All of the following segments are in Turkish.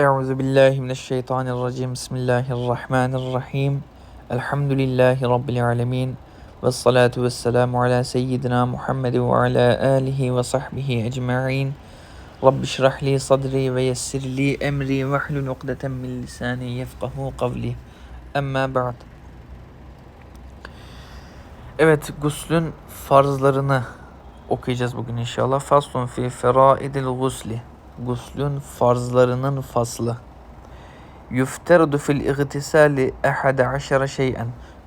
Euzu billahi mineşşeytanirracim. Bismillahirrahmanirrahim. Elhamdülillahi rabbil alamin. Ve salatu vesselamu ala seyyidina Muhammed ve ala alihi ve sahbihi ecmaîn. Rabbi şrah li sadri ve yessir li emri ve hlul ukdeten min lisani yefkahu kavli. Emma ba'd. Evet, guslün farzlarını okuyacağız bugün inşallah. Faslun fi feraidil gusli. Guslün farzlarının faslı. Yufterdu fil igtisali ehade aşara şeyen.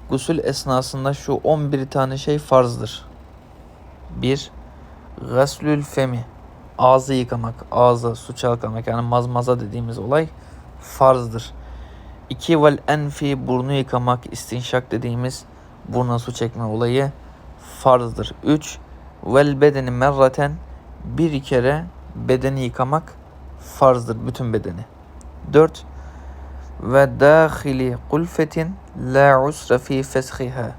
Gusül esnasında şu 11 tane şey farzdır. 1. Gaslül femi. Ağzı yıkamak, ağzı su çalkamak yani mazmaza dediğimiz olay farzdır. 2. Vel enfi burnu yıkamak, istinşak dediğimiz burna su çekme olayı farzdır. 3. Vel bedeni merraten bir kere bedeni yıkamak farzdır bütün bedeni. 4. Ve dahili kulfetin la usra fi feshiha.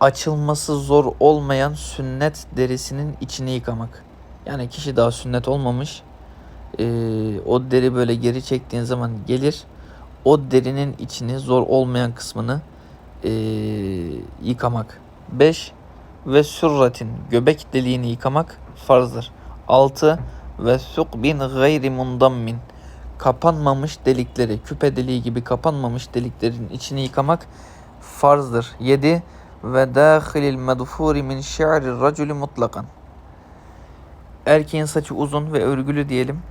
Açılması zor olmayan sünnet derisinin içini yıkamak. Yani kişi daha sünnet olmamış. Ee, o deri böyle geri çektiğin zaman gelir. O derinin içini zor olmayan kısmını ee, yıkamak. 5. Ve sürratin göbek deliğini yıkamak farzdır. 6 ve bin gayri mundammin kapanmamış delikleri, küpe deliği gibi kapanmamış deliklerin içini yıkamak farzdır. 7 ve dâhilil medfuri min şi'ri raculi mutlakan. Erkeğin saçı uzun ve örgülü diyelim.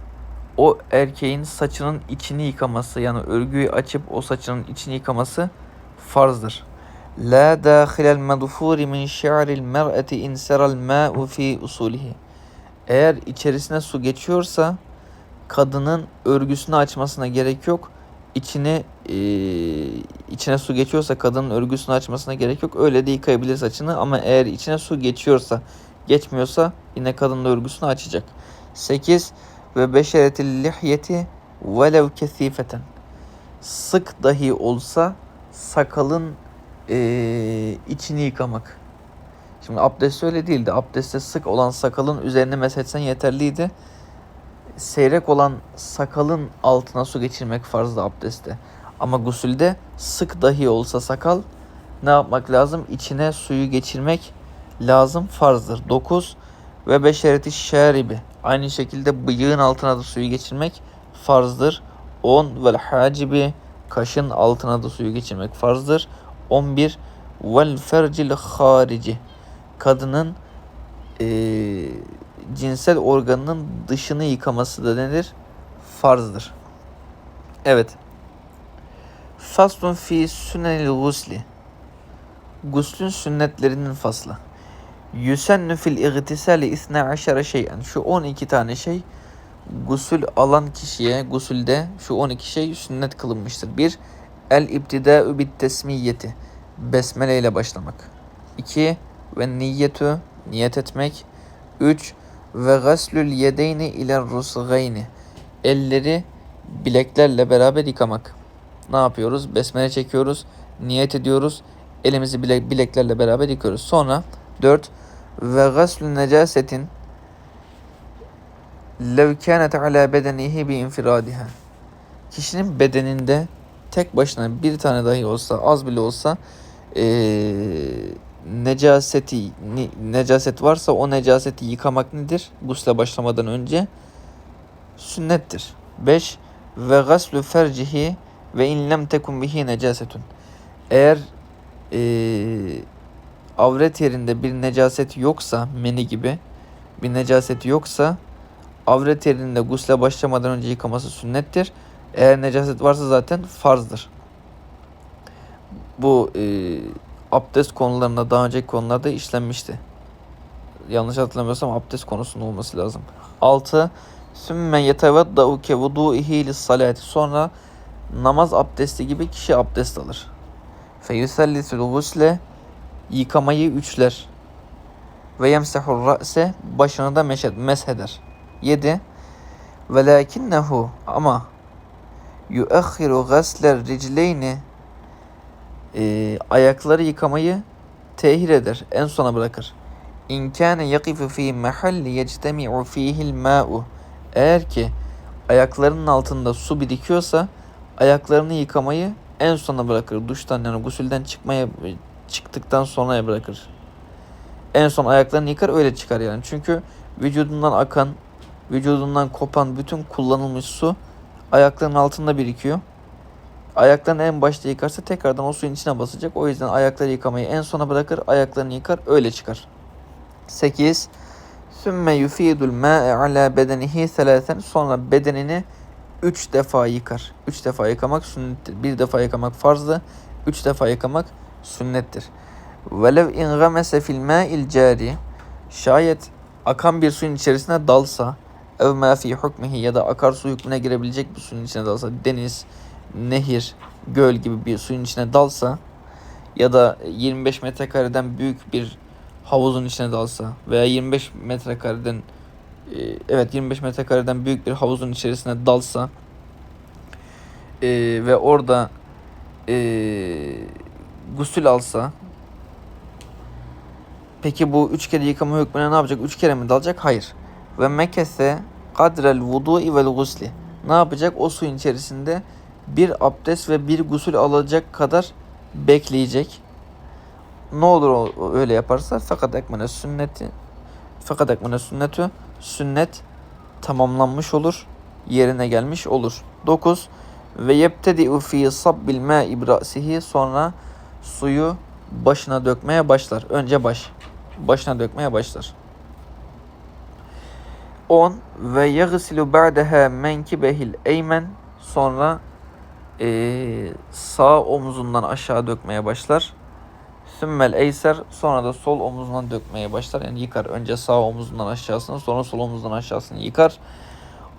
O erkeğin saçının içini yıkaması yani örgüyü açıp o saçının içini yıkaması farzdır. La dâhilel medfuri min şi'ril mer'eti inseral mâ'u fi usulihi. Eğer içerisine su geçiyorsa kadının örgüsünü açmasına gerek yok. İçine e, içine su geçiyorsa kadının örgüsünü açmasına gerek yok. Öyle de yıkayabilir saçını ama eğer içine su geçiyorsa geçmiyorsa yine kadının örgüsünü açacak. 8 ve beşeretil lihyeti velev kesifeten. Sık dahi olsa sakalın e, içini yıkamak. Şimdi abdest öyle değildi. Abdestte sık olan sakalın üzerine meshetsen yeterliydi. Seyrek olan sakalın altına su geçirmek farzdı abdestte. Ama gusülde sık dahi olsa sakal ne yapmak lazım? İçine suyu geçirmek lazım farzdır. 9 ve beşereti şeribi. Aynı şekilde bıyığın altına da suyu geçirmek farzdır. 10 vel hacibi kaşın altına da suyu geçirmek farzdır. 11 vel fercil harici kadının e, cinsel organının dışını yıkaması da denir? Farzdır. Evet. Faslun fi sünenil gusli. Guslün sünnetlerinin faslı. Yüsennü fil igtisali isne aşara şeyen. Şu 12 tane şey gusül alan kişiye gusülde şu 12 şey sünnet kılınmıştır. 1. El ibtida'u bit tesmiyeti. Besmele ile başlamak. 2 ve niyetu niyet etmek. 3 ve gaslül yedeyni ile rusgayni elleri bileklerle beraber yıkamak. Ne yapıyoruz? Besmele çekiyoruz, niyet ediyoruz, elimizi bilek, bileklerle beraber yıkıyoruz. Sonra 4 ve gaslü necasetin lev kânet ala bedenihi bi infiradiha. Kişinin bedeninde tek başına bir tane dahi olsa, az bile olsa ee, necaseti necaset varsa o necaseti yıkamak nedir? Gusle başlamadan önce sünnettir. 5 ve gaslu fercihi ve in lem tekun bihi necasetun. Eğer e, avret yerinde bir necaset yoksa meni gibi bir necaset yoksa avret yerinde gusle başlamadan önce yıkaması sünnettir. Eğer necaset varsa zaten farzdır. Bu e, abdest konularında daha önceki konularda işlenmişti. Yanlış hatırlamıyorsam abdest konusunun olması lazım. 6. Sümme yetevedda'u ke vudu'ihi lis salati. Sonra namaz abdesti gibi kişi abdest alır. Fe yusallisul gusle yıkamayı üçler. Ve yemsehur ra'se başını da mesheder. 7. Velakinnehu ama yuakhiru gasler ricleyni e, ayakları yıkamayı tehir eder. En sona bırakır. İn kâne yakifu fî mehalli yectemi'u fîhil mâ'u. Eğer ki ayaklarının altında su birikiyorsa ayaklarını yıkamayı en sona bırakır. Duştan yani gusülden çıkmaya çıktıktan sonraya bırakır. En son ayaklarını yıkar öyle çıkar yani. Çünkü vücudundan akan, vücudundan kopan bütün kullanılmış su ayaklarının altında birikiyor. Ayaklarını en başta yıkarsa tekrardan o suyun içine basacak. O yüzden ayakları yıkamayı en sona bırakır. Ayaklarını yıkar öyle çıkar. 8. Sümme yufidul ma'e ala bedenihi selasen. Sonra bedenini 3 defa yıkar. 3 defa yıkamak sünnettir. Bir defa yıkamak farzdı. 3 defa yıkamak sünnettir. Velev in gamese fil ma'il cari. Şayet akan bir suyun içerisine dalsa ev ma fi hukmihi ya da akarsu hükmüne girebilecek bir suyun içine dalsa deniz, nehir, göl gibi bir suyun içine dalsa ya da 25 metrekareden büyük bir havuzun içine dalsa veya 25 metrekareden e, evet 25 metrekareden büyük bir havuzun içerisine dalsa e, ve orada e, gusül alsa peki bu üç kere yıkama hükmüne ne yapacak? Üç kere mi dalacak? Hayır. Ve mekese kadrel vudu'i vel gusli. Ne yapacak? O suyun içerisinde bir abdest ve bir gusül alacak kadar bekleyecek. Ne olur öyle yaparsa fakat ekmene sünneti fakat ekmene sünnetü sünnet tamamlanmış olur. Yerine gelmiş olur. 9 ve yebtedi fi sabbil ma'i brasihi sonra suyu başına dökmeye başlar. Önce baş. Başına dökmeye başlar. 10 ve yagsilu ba'daha menkibehil eymen sonra eee, sağ omuzundan aşağı dökmeye başlar. Sümmel eyser sonra da sol omuzundan dökmeye başlar. Yani yıkar. Önce sağ omuzundan aşağısını sonra sol omuzundan aşağısını yıkar.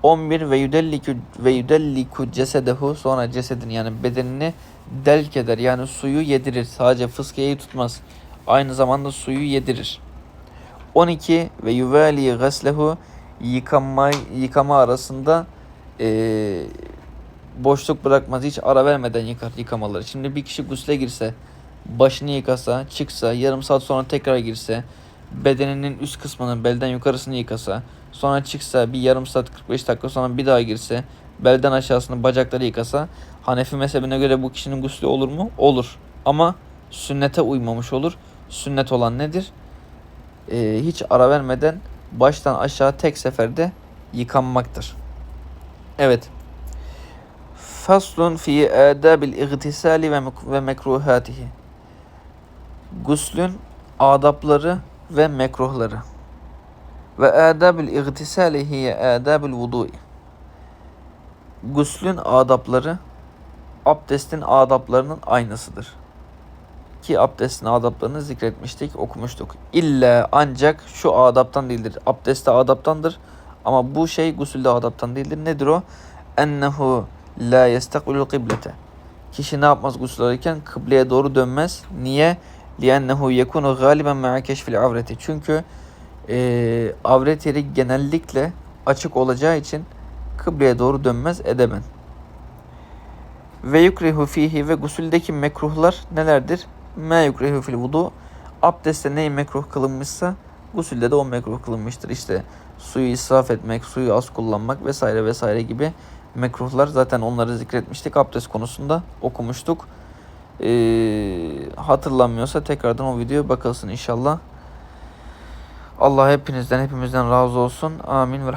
11 ve yudelliku ve yudelliku cesedehu sonra cesedin yani bedenini delk eder. Yani suyu yedirir. Sadece fıskiyeyi tutmaz. Aynı zamanda suyu yedirir. 12 ve yuvali gaslehu yıkama yıkama arasında eee, boşluk bırakmaz. Hiç ara vermeden yıkar yıkamaları. Şimdi bir kişi gusle girse, başını yıkasa, çıksa, yarım saat sonra tekrar girse, bedeninin üst kısmını, belden yukarısını yıkasa, sonra çıksa, bir yarım saat 45 dakika sonra bir daha girse, belden aşağısını, bacakları yıkasa, Hanefi mezhebine göre bu kişinin gusülü olur mu? Olur. Ama sünnete uymamış olur. Sünnet olan nedir? Ee, hiç ara vermeden baştan aşağı tek seferde yıkanmaktır. Evet. Faslun fi adabil igtisali ve ve mekruhatihi. Guslün adapları ve mekruhları. Ve adabil igtisali hiye adabil vudu'i. Guslün adapları abdestin adaplarının aynısıdır. Ki abdestin adaplarını zikretmiştik, okumuştuk. İlla ancak şu adaptan değildir. Abdest de adaptandır ama bu şey gusülde adaptan değildir. Nedir o? Ennehu la yestakbilul kıblete. Kişi ne yapmaz gusül alırken kıbleye doğru dönmez. Niye? Liennehu yekunu galiben ma'a keşfil avreti. Çünkü eee avret yeri genellikle açık olacağı için kıbleye doğru dönmez edemen. Ve yukrihu fihi ve gusüldeki mekruhlar nelerdir? Me yukrihu fil vudu. Abdestte ney mekruh kılınmışsa gusülde de o mekruh kılınmıştır. İşte suyu israf etmek, suyu az kullanmak vesaire vesaire gibi mekruhlar. Zaten onları zikretmiştik. Abdest konusunda okumuştuk. Ee, hatırlanmıyorsa tekrardan o videoya bakılsın inşallah. Allah hepinizden hepimizden razı olsun. Amin ve